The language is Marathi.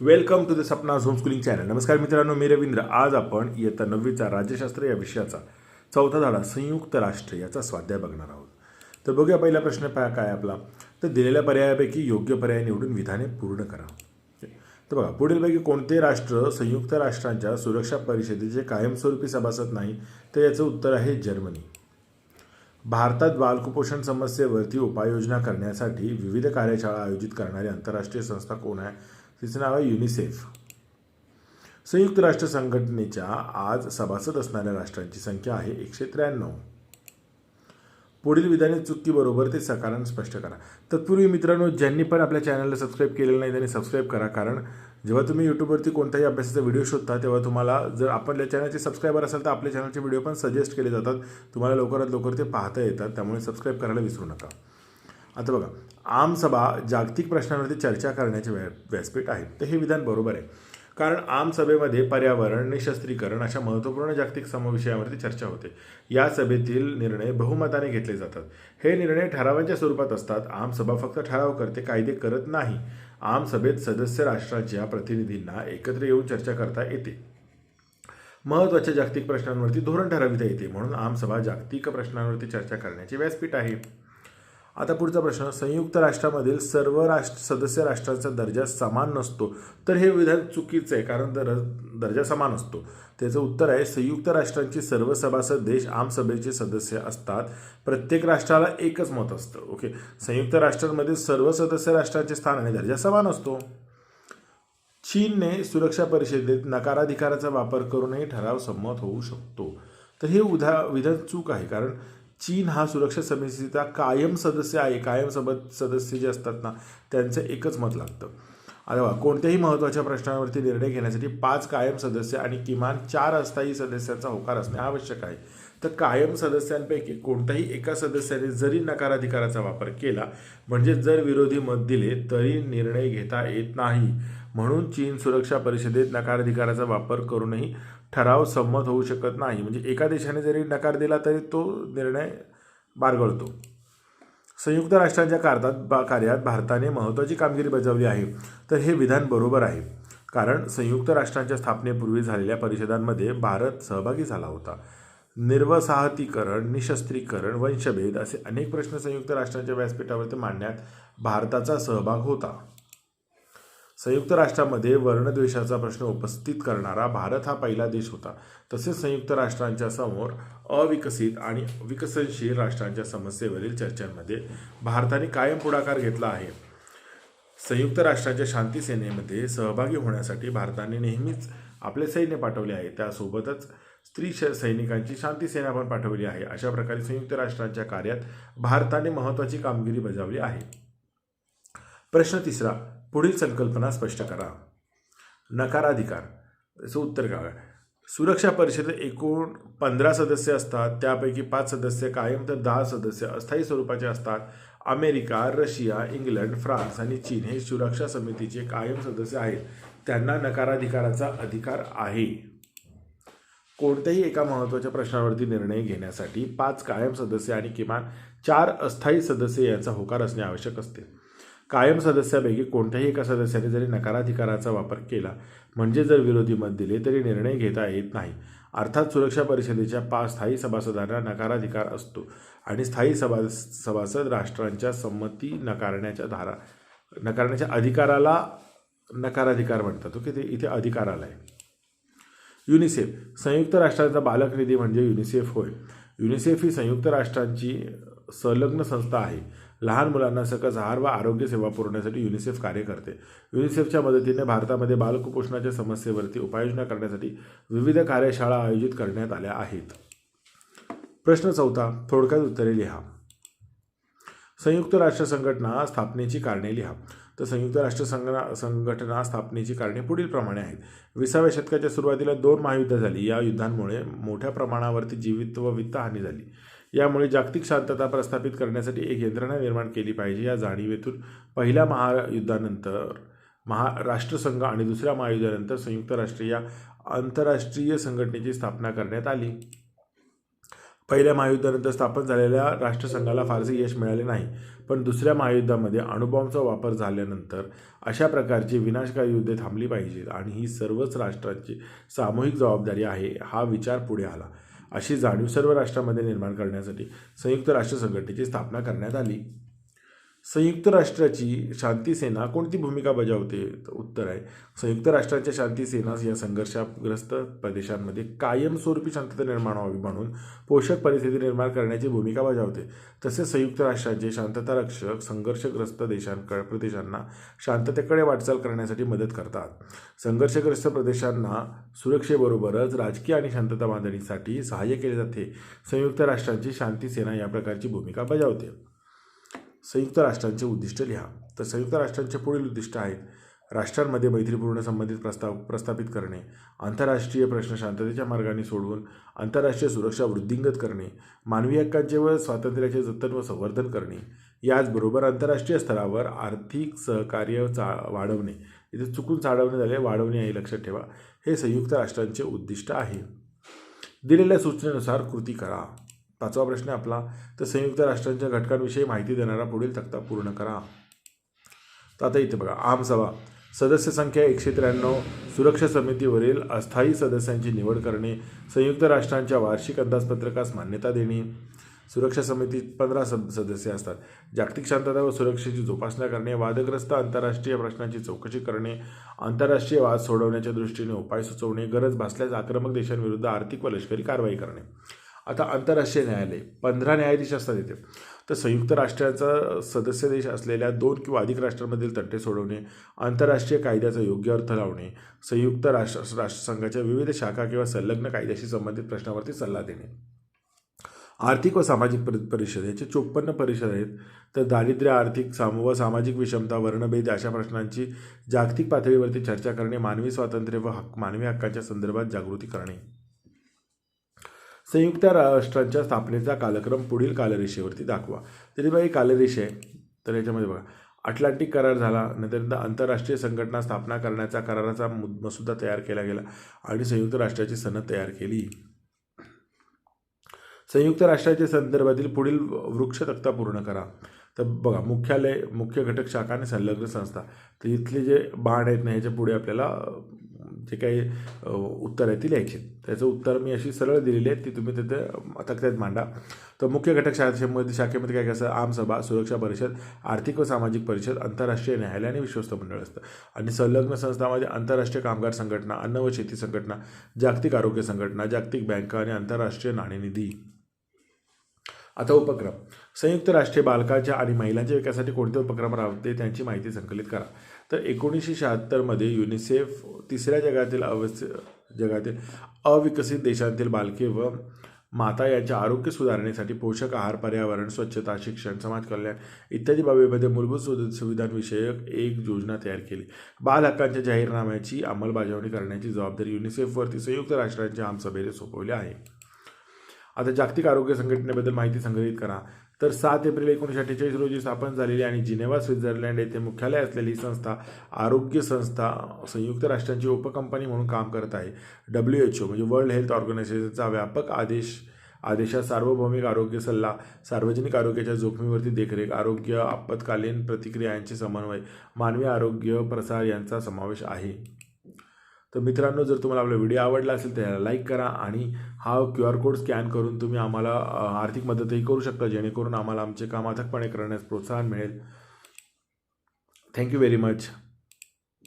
Welcome to the Sapna homeschooling channel. नमस्कार मित्रांनो मी रवींद्र. आज आपण इयत्ता नववीचा राज्यशास्त्र या विषयाचा चौथा धडा संयुक्त राष्ट्र याचा स्वाध्याय बघणार आहोत. तर बघूया पहिला प्रश्न पा- काय आपला? तर दिलेल्या पर्यायापैकी योग्य पर्याय निवडून विधाने पूर्ण करा. तर बघा पुढीलपैकी कोणते राष्ट्र संयुक्त राष्ट्रांच्या सुरक्षा परिषदेचे कायमस्वरूपी सभासद नाही? तर याचं उत्तर आहे जर्मनी. भारतात बालकुपोषण समस्येवरती उपाययोजना करण्यासाठी विविध कार्यशाळा आयोजित करणारी आंतरराष्ट्रीय संस्था कोण आहे? तिचं नाव आहे युनिसेफ संयुक्त राष्ट्र संघटनेच्या आज सभासद असणाऱ्या राष्ट्रांची संख्या आहे एकशे त्र्याण्णव. पुढील विधाने चुकीबरोबर ते सकारण स्पष्ट करा. तत्पूर्वी मित्रांनो ज्यांनी पण आपल्या चॅनलला सबस्क्राईब केलेलं नाही त्यांनी सबस्क्राईब करा कारण जेव्हा तुम्ही यूट्यूबवरती कोणताही अभ्यासाचा व्हिडिओ शोधता तेव्हा तुम्हाला जर आपल्या चॅनलचे सबस्क्रायबर असाल तर आपल्या चॅनलचे व्हिडिओ पण सजेस्ट केले जातात. तुम्हाला लवकरात लवकर ते पाहता येतात त्यामुळे सबस्क्राईब करायला विसरू नका. आता बघा आमसभा जागतिक प्रश्नांवरती चर्चा करण्याचे व्या व्यासपीठ आहे. तर हे विधान बरोबर आहे. कारण आमसभेमध्ये पर्यावरण निशस्त्रीकरण अशा महत्त्वपूर्ण जागतिक समविषयावरती चर्चा होते. या सभेतील निर्णय बहुमताने घेतले जातात. हे निर्णय ठरावांच्या स्वरूपात असतात. आमसभा फक्त ठराव करते कायदे करत नाही. आमसभेत सदस्य राष्ट्राच्या प्रतिनिधींना एकत्र येऊन चर्चा करता येते. महत्त्वाच्या जागतिक प्रश्नांवरती धोरण ठरविता येते. म्हणून आमसभा जागतिक प्रश्नांवरती चर्चा करण्याचे व्यासपीठ आहे. आता पुढचा प्रश्न संयुक्त राष्ट्रामधील सर्व राष्ट्र सदस्य राष्ट्रांचा दर्जा समान नसतो तर हे विधान चुकीचं आहे कारण दर दर्जा समान असतो. त्याचं उत्तर आहे संयुक्त राष्ट्रांची सर्व सभासद देश आमसभेचे सदस्य असतात. प्रत्येक राष्ट्राला एकच मत असतं ओके? संयुक्त राष्ट्रांमधील सर्व सदस्य राष्ट्रांचे स्थान आणि दर्जा समान असतो. चीनने सुरक्षा परिषदेत नकाराधिकाराचा वापर करूनही ठराव संमत होऊ शकतो. तर हे उदा विधान चूक आहे कारण चीन हा सुरक्षा समितीचा कायम सदस्य आहे. कायम सब सदस्य जे असतात ना त्यांचं एकच मत लागतं. अथवा कोणत्याही महत्त्वाच्या प्रश्नावरती निर्णय घेण्यासाठी पाच कायम सदस्य आणि किमान चार अस्थायी सदस्यांचा होकार असणे आवश्यक आहे. तर कायम सदस्यांपैकी कोणत्याही एका सदस्याने जरी नकाराधिकाराचा वापर केला म्हणजे जर विरोधी मत दिले तरी निर्णय घेता येत नाही. म्हणून चीन सुरक्षा परिषदेत नकाराधिकाराचा वापर करूनही ठराव संमत होऊ शकत नाही. म्हणजे एका देशाने जरी नकार दिला तरी तो निर्णय बारगळतो. संयुक्त राष्ट्रांच्या कार्यात बा कार्यात भारताने महत्त्वाची कामगिरी बजावली आहे. तर हे विधान बरोबर आहे. कारण संयुक्त राष्ट्रांच्या स्थापनेपूर्वी झालेल्या परिषदांमध्ये भारत सहभागी झाला होता. निर्वसाहतीकरण निशस्त्रीकरण वंशभेद असे अनेक प्रश्न संयुक्त राष्ट्रांच्या व्यासपीठावरती मांडण्यात भारताचा सहभाग होता. संयुक्त राष्ट्रामध्ये वर्णद्वेषाचा प्रश्न उपस्थित करणारा भारत हा पहिला देश होता. तसेच संयुक्त राष्ट्रांच्या समोर अविकसित आणि विकसनशील राष्ट्रांच्या समस्येवरील चर्चांमध्ये भारताने कायम पुढाकार घेतला आहे. संयुक्त राष्ट्रांच्या शांती सेनेमध्ये सहभागी होण्यासाठी भारताने नेहमीच आपले सैन्य पाठवले आहे. त्यासोबतच स्त्री श सैनिकांची शांती सेना पण पाठवली आहे. अशा प्रकारे संयुक्त राष्ट्रांच्या कार्यात भारताने महत्त्वाची कामगिरी बजावली आहे. प्रश्न तिसरा पुढील संकल्पना स्पष्ट करा. नकाराधिकार. याचं उत्तर काय सुरक्षा परिषदेत एकूण पंधरा सदस्य असतात. त्यापैकी पाच सदस्य कायम तर दहा सदस्य अस्थायी स्वरूपाचे असतात. अमेरिका रशिया इंग्लंड फ्रान्स आणि चीन हे सुरक्षा समितीचे कायम सदस्य आहेत. त्यांना नकाराधिकाराचा अधिकार आहे. कोणत्याही एका महत्त्वाच्या प्रश्नावरती निर्णय घेण्यासाठी पाच कायम सदस्य आणि किमान चार अस्थायी सदस्य यांचा होकार असणे आवश्यक असते. कायम सदस्यापैकी कोणत्याही एका सदस्याने जरी नकाराधिकाराचा वापर केला म्हणजे जर विरोधी मत दिले तरी निर्णय घेता येत नाही. अर्थात सुरक्षा परिषदेच्या पाच स्थायी सभासदांना नकाराधिकार असतो आणि स्थायी सभा सभासद राष्ट्रांच्या संमती नकारण्याच्या धारा नकारण्याच्या अधिकाराला नकाराधिकार म्हणतात. ओके ते इथे अधिकाराला आहे. युनिसेफ संयुक्त राष्ट्रांचा बालक निधी म्हणजे युनिसेफ होय. युनिसेफ ही संयुक्त राष्ट्रांची संलग्न संस्था आहे. लहान मुलांना सकस आहार व आरोग्य सेवा पुरवण्यासाठी युनिसेफ कार्य करते. युनिसेफच्या मदतीने भारतामध्ये बालकुपोषणाच्या समस्येवरती उपाययोजना करण्यासाठी विविध कार्यशाळा आयोजित करण्यात आल्या आहेत. प्रश्न चौथा थोडक्यात उत्तरे लिहा. संयुक्त राष्ट्र संघटना स्थापनेची कारणे लिहा. तर संयुक्त राष्ट्र संघना संघटना स्थापनेची कारणे पुढीलप्रमाणे आहेत. विसाव्या शतकाच्या सुरुवातीला दोन महायुद्ध झाली. या युद्धांमुळे मोठ्या प्रमाणावरती जीवित व वित्तहानी झाली. यामुळे जागतिक शांतता प्रस्थापित करण्यासाठी एक यंत्रणा निर्माण केली पाहिजे. या जाणीवेतून पहिल्या महायुद्धानंतर महा राष्ट्रसंघ आणि दुसऱ्या महायुद्धानंतर संयुक्त राष्ट्र या आंतरराष्ट्रीय संघटनेची स्थापना करण्यात आली. पहिल्या महायुद्धानंतर स्थापन झालेल्या राष्ट्रसंघाला फारसे यश मिळाले नाही. पण दुसऱ्या महायुद्धामध्ये अणुबॉम्बचा वापर झाल्यानंतर अशा प्रकारची विनाशकारी युद्धे थांबली पाहिजेत आणि ही सर्वच राष्ट्रांची सामूहिक जबाबदारी आहे हा विचार पुढे आला. अशी जाणीव सर्व राष्ट्रांमध्ये निर्माण करण्यासाठी संयुक्त राष्ट्र संघटनेची स्थापना करण्यात आली. संयुक्त राष्ट्राची शांती सेना कोणती भूमिका बजावते? तर उत्तर आहे. संयुक्त राष्ट्रांच्या शांती सेना या संघर्षग्रस्त प्रदेशांमध्ये कायमस्वरूपी शांतता निर्माण व्हावी म्हणून पोषक परिस्थिती निर्माण करण्याची भूमिका बजावते. तसेच संयुक्त राष्ट्रांचे शांतता रक्षक संघर्षग्रस्त देशांकडे प्रदेशांना शांततेकडे वाटचाल करण्यासाठी मदत करतात. संघर्षग्रस्त प्रदेशांना सुरक्षेबरोबरच राजकीय आणि शांतता बांधणीसाठी सहाय्य केले जाते. संयुक्त राष्ट्रांची शांती सेना या प्रकारची भूमिका बजावते. संयुक्त राष्ट्रांचे उद्दिष्ट लिहा. तर संयुक्त राष्ट्रांचे पुढील उद्दिष्ट आहेत राष्ट्रांमध्ये मैत्रीपूर्ण संबंधित प्रस्ताव प्रस्थापित करणे आंतरराष्ट्रीय प्रश्न शांततेच्या मार्गाने सोडवून आंतरराष्ट्रीय सुरक्षा वृद्धिंगत करणे मानवी हक्कांचे व स्वातंत्र्याचे जतन व संवर्धन करणे याचबरोबर आंतरराष्ट्रीय स्तरावर आर्थिक सहकार्य चा वाढवणे. इथे चुकून चाढवणे झाले वाढवणे हे लक्षात ठेवा. हे संयुक्त राष्ट्रांचे उद्दिष्ट आहे. दिलेल्या सूचनेनुसार कृती करा. पाचवा प्रश्न आपला. तर संयुक्त राष्ट्रांच्या घटकांविषयी माहिती देणारा पुढील तक्ता पूर्ण करा. तर आता इथे बघा आमसभा सदस्य संख्या एकशे त्र्याण्णव सुरक्षा समितीवरील अस्थायी सदस्यांची निवड करणे संयुक्त राष्ट्रांच्या वार्षिक अंदाजपत्रकास मान्यता देणे. सुरक्षा समितीत पंधरा सब सदस्य असतात. जागतिक शांतता व सुरक्षेची जोपासना करणे वादग्रस्त आंतरराष्ट्रीय प्रश्नांची चौकशी करणे आंतरराष्ट्रीय वाद सोडवण्याच्या दृष्टीने उपाय सुचवणे गरज भासल्यास आक्रमक देशांविरुद्ध आर्थिक व लष्करी कारवाई करणे. आता आंतरराष्ट्रीय न्यायालय पंधरा न्यायाधीश असतात इथे. तर संयुक्त राष्ट्राचा सदस्य देश असलेल्या दोन किंवा अधिक राष्ट्रांमधील तंटे सोडवणे आंतरराष्ट्रीय कायद्याचा योग्य अर्थ लावणे संयुक्त राष्ट्र राष्ट्रसंघाच्या विविध शाखा किंवा संलग्न कायद्याशी संबंधित प्रश्नावरती सल्ला देणे. आर्थिक व सामाजिक परि परिषद याचे चोपन्न परिषद आहेत. तर दारिद्र्य आर्थिक साम व सामाजिक विषमता वर्णभेद अशा प्रश्नांची जागतिक पातळीवरती चर्चा करणे मानवी स्वातंत्र्य व हक्क मानवी हक्कांच्या संदर्भात जागृती करणे. संयुक्त राष्ट्रांच्या स्थापनेचा कालक्रम पुढील कालरेषेवरती दाखवा. तरी बघा ही कालरेषा आहे तर याच्यामध्ये बघा. अटलांटिक करार झाला नंतर आंतरराष्ट्रीय संघटना स्थापना करण्याचा कराराचा मसुदा तयार केला गेला आणि संयुक्त राष्ट्राची सनद तयार केली. संयुक्त राष्ट्राच्या संदर्भातील पुढील वृक्ष तक्ता पूर्ण करा. तर बघा मुख्यालय मुख्य घटक शाखा आणि संलग्न संस्था. तर इथले जे बाण आहेत ना ह्याच्या पुढे आपल्याला जे काही उत्तर आहे ती लिहायची. त्याचं उत्तर मी अशी सरळ दिलेली आहे ती तुम्ही तिथे तक्त्यात मांडा. तर मुख्य घटक शाखेमध्ये शाखेमध्ये काय काय असतं आमसभा सुरक्षा परिषद आर्थिक व सामाजिक परिषद आंतरराष्ट्रीय न्यायालय आणि विश्वस्त मंडळ असतं. आणि संलग्न संस्थामध्ये म्हणजे आंतरराष्ट्रीय कामगार संघटना अन्न व शेती संघटना जागतिक आरोग्य संघटना जागतिक बँका आणि आंतरराष्ट्रीय नाणेनिधी. आता उपक्रम. संयुक्त राष्ट्रीय बालकाच्या आणि महिलांच्या विकासासाठी कोणते उपक्रम राबवते त्यांची माहिती संकलित करा. तर एकोणीसशे शहात्तरमध्ये युनिसेफ तिसऱ्या जगातील अवस जगातील अविकसित देशांतील बालके व माता यांच्या आरोग्य सुधारणेसाठी पोषक आहार पर्यावरण स्वच्छता शिक्षण समाज कल्याण इत्यादी बाबीमध्ये मूलभूत सुवि सुविधांविषयक एक योजना तयार केली. बाल हक्कांच्या जाहीरनाम्याची अंमलबजावणी करण्याची जबाबदारी युनिसेफवरती संयुक्त राष्ट्रांच्या आमसभेने सोपवली आहे. आता जागतिक आरोग्य संघटनेबद्दल माहिती संग्रहित करा. तर सात एप्रिल एकोणीसशे अठ्ठेचाळीस रोजी स्थापन झालेली आणि जिनेवा स्वित्झर्लंड येथे मुख्यालय असलेली संस्था आरोग्य संस्था संयुक्त राष्ट्रांची उपकंपनी म्हणून काम करत आहे. डब्ल्यू एच ओ म्हणजे वर्ल्ड हेल्थ ऑर्गनायझेशनचा व्यापक आदेश आदेशात सार्वभौमिक आरोग्य सल्ला सार्वजनिक आरोग्याच्या जोखमीवरती देखरेख आरोग्य आपत्कालीन प्रतिक्रिया यांचे समन्वय मानवी आरोग्य प्रसार यांचा समावेश आहे. तर मित्रांनो जर तुम्हाला आपला व्हिडिओ आवडला असेल तर याला लाईक करा आणि हा क्यू आर कोड स्कॅन करून तुम्ही आम्हाला आर्थिक मदतही करू शकता जेणेकरून आम्हाला आमचे काम अथकपणे करण्यास प्रोत्साहन मिळेल. Thank you very much